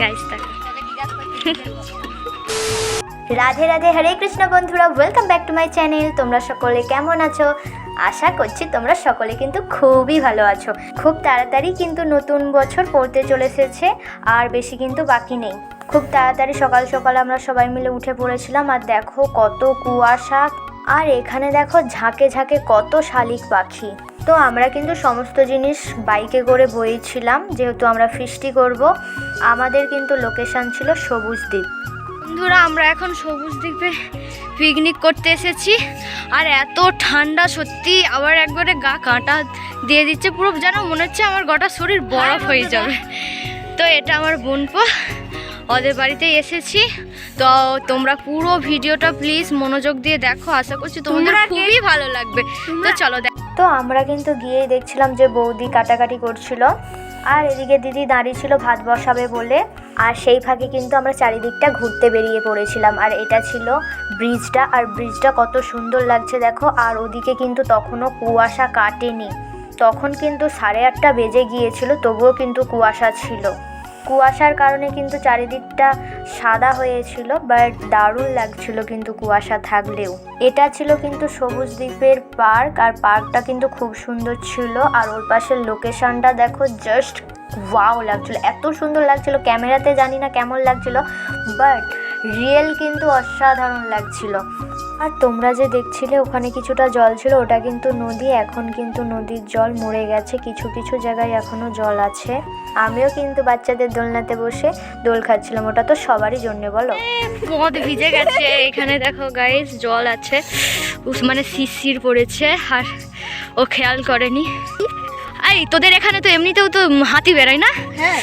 Guys Radhe Radhe, Hare Krishna বন্ধুরা welcome back to my channel তোমরা সকলে কেমন আছো? আশা করছি তোমরা সকলে কিন্তু খুবই ভালো আছো। খুব তাড়াতাড়ি কিন্তু নতুন বছর পড়তে চলে এসেছে, আর বেশি কিন্তু বাকি নেই। খুব তাড়াতাড়ি সকাল সকাল আমরা সবাই মিলে উঠে পড়েছিলাম, আর দেখো কত কুয়াশা। আর এখানে দেখো ঝাঁকে ঝাঁকে কত শালিক পাখি। তো আমরা কিন্তু সমস্ত জিনিস বাইকে করে বইছিলাম, যেহেতু আমরা ফিস্টি করব। আমাদের কিন্তু লোকেশন ছিল সবুজ দ্বীপ। বন্ধুরা আমরা এখন সবুজ দ্বীপে পিকনিক করতে এসেছি। আর এত ঠান্ডা সত্যি আবার একবারে গা কাঁটা দিয়ে দিচ্ছে। পুরো যেন মনে হচ্ছে আমার গোটা শরীর বরফ হয়ে যাবে। তো এটা আমার বোনপো ওদের বাড়িতে এসেছি। তো তোমরা পুরো ভিডিওটা প্লিজ মনোযোগ দিয়ে দেখো। আশা করছি তোমাদের খুবই ভালো লাগবে। তো চলো দেখ তো আমরা কিন্তু গিয়েই দেখছিলাম যে বৌদি কাটাকাটি করছিল। আর এদিকে দিদি দাঁড়িয়ে ছিল ভাত বসাবে বলে। আর সেই ফাঁকে কিন্তু আমরা চারিদিকটা ঘুরতে বেরিয়ে পড়েছিলাম। আর এটা ছিল ব্রিজটা। আর ব্রিজটা কত সুন্দর লাগছে দেখো। আর ওদিকে কিন্তু তখনও কুয়াশা কাটেনি। তখন কিন্তু সাড়ে আটটা বেজে গিয়েছিল, তবুও কিন্তু কুয়াশা ছিল। কুয়াশার কারণে কিন্তু চারিদিকটা সাদা হয়েছিল বাট দারুণ লাগছিল কিন্তু কুয়াশা থাকলেও। এটা ছিল কিন্তু সবুজ দ্বীপের পার্ক, আর পার্কটা কিন্তু খুব সুন্দর ছিল, আর ওর পাশের লোকেশনটা দেখো জাস্ট ওয়াও লাগছিল। এত সুন্দর লাগছিল, ক্যামেরাতে জানি না কেমন লাগছিল বাট রিয়েল কিন্তু অসাধারণ লাগছিল। আর তোমরা যে দেখছিলে ওখানে কিছুটা জল ছিল ওটা কিন্তু নদী। এখন কিন্তু নদীর জল মরে গেছে কিছু কিছু জায়গায় এখনও জল আছে। আমিও কিন্তু বাচ্চাদের দোলনাতে বসে দোল খাচ্ছিলাম ওটা তো সবারই জন্য বলো? মদ ভিজে গেছে এখানে দেখো গাইস জল আছে। মানে শিশির পড়েছে আর ও খেয়াল করেনি। এই তোদের এখানে তো এমনিতেও তো হাতি বেড়ায় না? হ্যাঁ।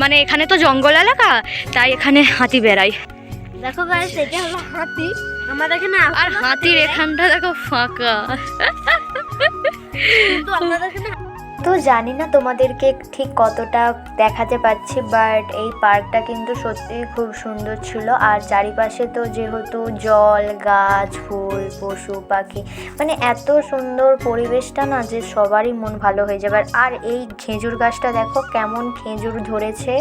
মানে এখানে তো জঙ্গল এলাকা তাই এখানে হাতি বেড়ায়। দেখো গাইস এটা হলো হাতি। আর হাতির এখানটা দেখো ফাঁকা। কিন্তু তো জানি না তোমাদেরকে ঠিক কতটা দেখাতে পাচ্ছি বাট এই পার্কটা কিন্তু সত্যিই খুব সুন্দর ছিল। আর চারিপাশে তো যেহেতু জল গাছ ফুল পশু পাখি মানে এত সুন্দর পরিবেশটা না যে সবারই মন ভালো হয়ে যাবে। আর এই খেজুর গাছটা দেখো কেমন খেজুর ধরেছে।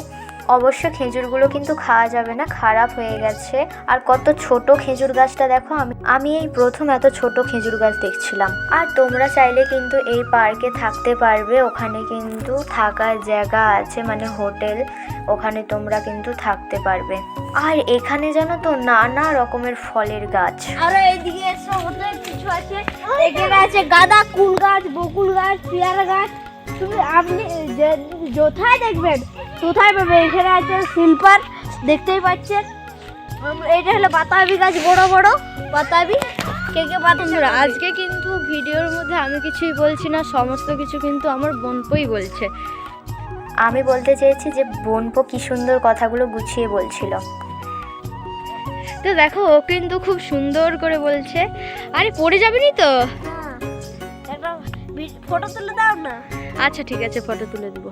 অবশ্য খেজুরগুলো কিন্তু খাওয়া যাবে না, খারাপ হয়ে গেছে। আর কত ছোট খেজুর গাছটা দেখো, আমি আমি এই প্রথম এত ছোট খেজুর গাছ দেখছিলাম। আর তোমরা চাইলে কিন্তু এই পার্কে থাকতে পারবে, ওখানে কিন্তু থাকার জায়গা আছে মানে হোটেল, ওখানে তোমরা কিন্তু থাকতে পারবে। আর এখানে জানো তো নানা রকমের ফলের গাছ। কিছু আছে। এখানে আছে গাঁদা কুল গাছ, বকুল গাছ, পেয়ারা গাছ। তুমি আপনি যে- কোথায় দেখবেন কোথায় পাবেন এখানে আছে শিল্পার দেখতেই পাচ্ছেন। এটা হলো বাতাবি গাছ বড় বড় বাতাবি। কে কে বাতাবি? বন্ধুরা আজকে কিন্তু ভিডিওর মধ্যে আমি কিছুই বলছি না সমস্ত কিছু কিন্তু আমার বোনপই বলছে। আমি বলতে চেয়েছি যে বোনপো কি সুন্দর কথাগুলো গুছিয়ে বলছিল। তো দেখো ও কিন্তু খুব সুন্দর করে বলছে। আরে পড়ে যাবেনি তো? ফটো তুলে দাও না। আচ্ছা ঠিক আছে ফটো তুলে দেবো।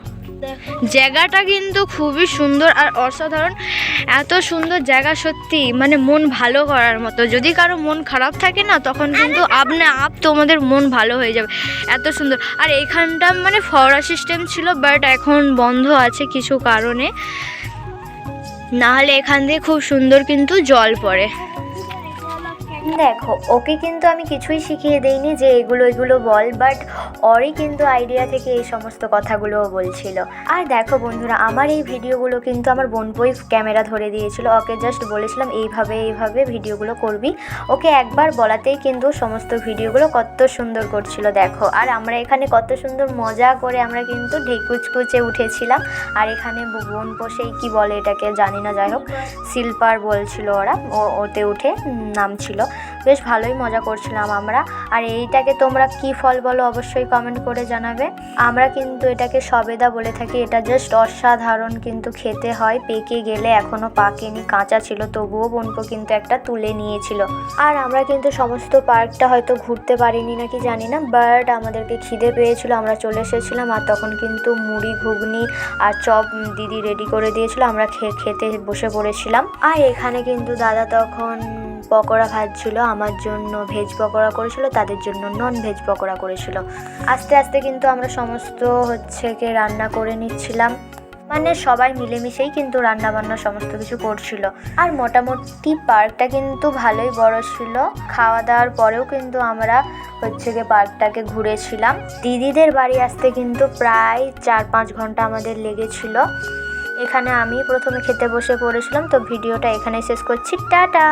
জায়গাটা কিন্তু খুবই সুন্দর আর অসাধারণ। এত সুন্দর জায়গা সত্যি মানে মন ভালো করার মতো। যদি কারও মন খারাপ থাকে না, তখন কিন্তু আপনা আপ তোমাদের মন ভালো হয়ে যাবে। এত সুন্দর। আর এখানটা মানে ফওয়ারা সিস্টেম ছিল বাট এখন বন্ধ আছে কিছু কারণে। নাহলে এখান দিয়ে খুব সুন্দর কিন্তু জল পড়ে। দেখো, ওকে কিন্তু আমি কিছুই শিখিয়ে দেইনি যে এগুলো এগুলো বল বাট ওরই কিন্তু আইডিয়া থেকে এই সমস্ত কথাগুলোও বলছিল। আর দেখো বন্ধুরা, আমার এই ভিডিওগুলো কিন্তু আমার বোন বোনপই ক্যামেরা ধরে দিয়েছিল। ওকে জাস্ট বলেছিলাম, এইভাবে এইভাবে ভিডিওগুলো করবি। ওকে একবার বলাতেই কিন্তু সমস্ত ভিডিওগুলো কত সুন্দর করছিল, দেখো। আর আমরা এখানে কত সুন্দর মজা করে আমরা কিন্তু ঢেকুচকুচে উঠেছিলাম। আর এখানে বোন পোষেই কি বলে এটাকে জানি না, যাই হোক, শিল্পার বলছিল ওরা ওতে উঠে নাম ছিল বেশ ভালোই মজা করছিলাম আমরা। আর এইটাকে তোমরা কি ফল বলো অবশ্যই কমেন্ট করে জানাবে। আমরা কিন্তু এটাকে সবেদা বলে থাকি। এটা জাস্ট অসাধারণ কিন্তু খেতে হয়। পেকে গেলে এখনও পাকেনি, কাঁচা ছিল। তবুও বোনপো কিন্তু একটা তুলে নিয়েছিল। আর আমরা কিন্তু সমস্ত পার্কটা হয়তো ঘুরতে পারিনি নাকি জানি না বাট আমাদেরকে খিদে পেয়েছিল। আমরা চলে এসেছিলাম আর তখন কিন্তু মুড়ি, ঘুগনি আর চপ দিদি রেডি করে দিয়েছিল। আমরা খেতে বসে পড়েছিলাম। আর এখানে কিন্তু দাদা তখন পকোড়া ভাজছিল আমার জন্য ভেজ পকোড়া করেছিল, তাদের জন্য নন ভেজ পকোড়া করেছিল। আস্তে আস্তে কিন্তু আমরা সমস্ত হচ্ছে কি রান্না করে নিচ্ছিলাম। মানে সবাই মিলেমিশেই কিন্তু রান্না বান্না সমস্ত কিছু করছিল। আর মোটামুটি পার্কটা কিন্তু ভালোই বড় ছিল। খাওয়া দাওয়ার পরেও কিন্তু আমরা হচ্ছে গিয়ে পার্কটাকে ঘুরেছিলাম। দিদিদের বাড়ি আসতে কিন্তু প্রায় চার পাঁচ ঘণ্টা আমাদের লেগেছিল। এখানে আমি প্রথমে খেতে বসে পড়েছিলাম, তো ভিডিওটা এখানেই শেষ করছি। টাটা!